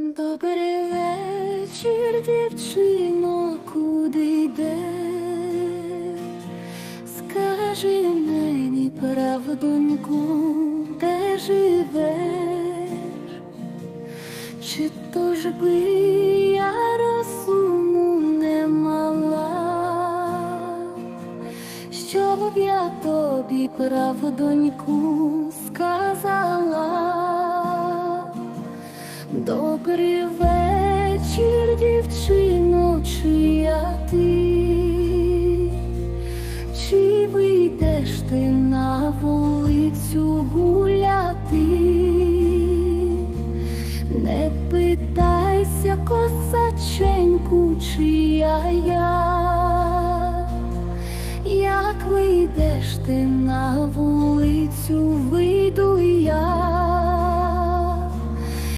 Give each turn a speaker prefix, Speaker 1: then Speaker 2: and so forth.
Speaker 1: Добрий вечір, дівчино, куди йдеш? Скажи мені правдоньку, де живеш? Чи то ж би я розуму не мала, щоб я тобі правдоньку Добрий вечір, дівчино, чия ти, чи вийдеш ти на вулицю гуляти? Не питайся, косаченьку, чия я, як вийдеш ти на вулицю.